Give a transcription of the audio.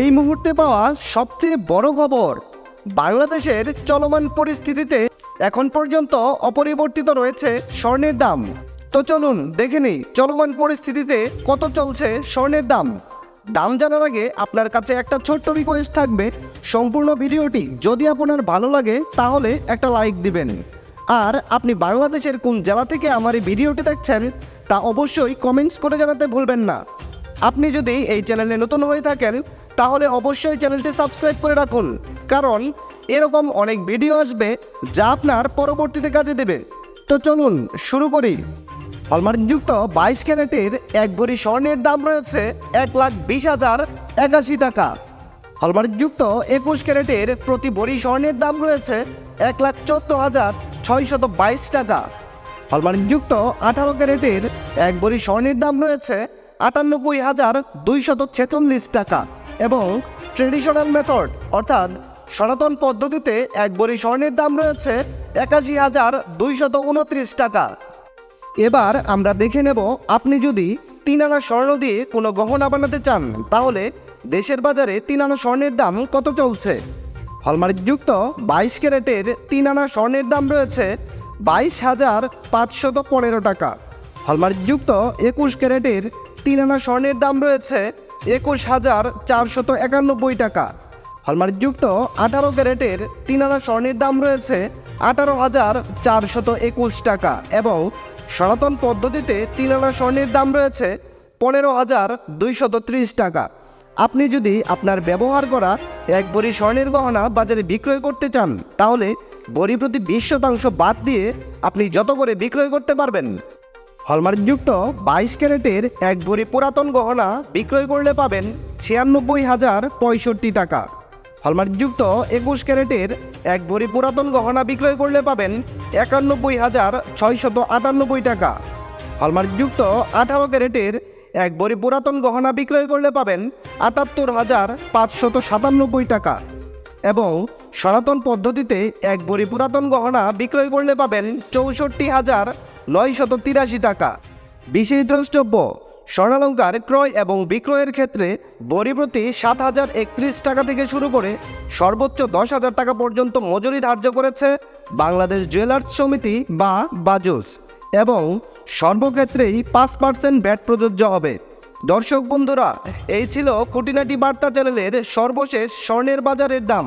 এই মুহূর্তে পাওয়া সবচেয়ে বড় খবর, বাংলাদেশের চলমান পরিস্থিতিতে এখন পর্যন্ত অপরিবর্তিত রয়েছে স্বর্ণের দাম। তো চলুন দেখে নিই চলমান পরিস্থিতিতে কত চলছে স্বর্ণের দাম। দাম জানার আগে আপনার কাছে একটা ছোট্ট রিকোয়েস্ট থাকবে। সম্পূর্ণ ভিডিওটি যদি আপনার ভালো লাগে, তাহলে একটা লাইক দিবেন। আর আপনি বাংলাদেশের কোন জেলা থেকে আমার এই ভিডিওটি দেখছেন, তা অবশ্যই কমেন্টস করে জানাতে ভুলবেন না। আপনি যদি এই চ্যানেলে নতুন হয়ে থাকেন তাহলে অবশ্যই চ্যানেলটি সাবস্ক্রাইব করে রাখুন, কারণ এরকম অনেক ভিডিও আসবে যা আপনার পরবর্তীতে কাজে দেবে। তো চলুন শুরু করি। হলমার্কযুক্ত বাইশ ক্যারেটের এক ভরি স্বর্ণের দাম রয়েছে এক লাখ বিশ হাজার একাশি টাকা। হলমার্কযুক্ত একুশ ক্যারেটের প্রতি ভরি স্বর্ণের দাম রয়েছে এক লাখ চোদ্দ হাজার ছয়শত বাইশ টাকা। হলমার্কযুক্ত আঠারো ক্যারেটের এক ভরি স্বর্ণের দাম রয়েছে আটানব্বই হাজার দুইশত ছেচল্লিশ টাকা। এবং ট্রেডিশনাল মেথড, অর্থাৎ সনাতন পদ্ধতিতে এক ভরি স্বর্ণের দাম রয়েছে একাশি হাজার দুইশত উনত্রিশ টাকা। এবার আমরা দেখে নেব, আপনি যদি তিন আনা স্বর্ণ দিয়ে কোনো গহনা বানাতে চান, তাহলে দেশের বাজারে তিন আনা স্বর্ণের দাম কত চলছে? হলমার্কযুক্ত বাইশ ক্যারেটের তিন আনা স্বর্ণের দাম রয়েছে বাইশ হাজার পাঁচশত পনেরো টাকা। হলমার্কযুক্ত একুশ ক্যারেটের তিন আনা স্বর্ণের দাম রয়েছে একুশ হাজার চারশত একানব্বই টাকা। হলমার্কযুক্ত আঠারো ক্যারেটের তিন আনা স্বর্ণের দাম রয়েছে আঠারো হাজার চারশত একুশ টাকা এবং সনাতন পদ্ধতিতে তিন আনা স্বর্ণের দাম রয়েছে পনেরো হাজার দুইশত ত্রিশ টাকা। আপনি যদি আপনার ব্যবহার করা এক বড়ি স্বর্ণের গহনা বাজারে বিক্রয় করতে চান, তাহলে বড়ি প্রতি বিশ শতাংশ বাদ দিয়ে আপনি যত করে বিক্রয় করতে পারবেন। হলমার্কযুক্ত বাইশ ক্যারেটের এক ভরি পুরাতন গহনা বিক্রয় করলে পাবেন ছিয়ানব্বই হাজার পঁয়ষট্টি টাকা। হলমার্কযুক্ত একুশ ক্যারেটের এক ভরি পুরাতন গহনা বিক্রয় করলে পাবেন একানব্বই হাজার ছয়শত আটানব্বই টাকা। হলমার্কযুক্ত আঠারো ক্যারেটের এক ভরি পুরাতন গহনা বিক্রয় করলে পাবেন আটাত্তর হাজার পাঁচশত সাতানব্বই টাকা এবং সনাতন পদ্ধতিতে এক ভরি পুরাতন গহনা বিক্রয় করলে পাবেন চৌষট্টি হাজার নয়শত তিরাশি টাকা। বিশেষ দ্রষ্টব্য, স্বর্ণালঙ্কার ক্রয় এবং বিক্রয়ের ক্ষেত্রে বড়ি প্রতি সাত হাজার একত্রিশ টাকা থেকে শুরু করে সর্বোচ্চ দশ হাজার টাকা পর্যন্ত মজুরি ধার্য করেছে বাংলাদেশ জুয়েলার্স সমিতি বা বাজুস এবং সর্বক্ষেত্রেই পাঁচ পার্সেন্ট ব্যাট প্রযোজ্য হবে। দর্শক বন্ধুরা, এই ছিল খুঁটিনাটি বার্তা চ্যানেলের সর্বশেষ স্বর্ণের বাজারের দাম।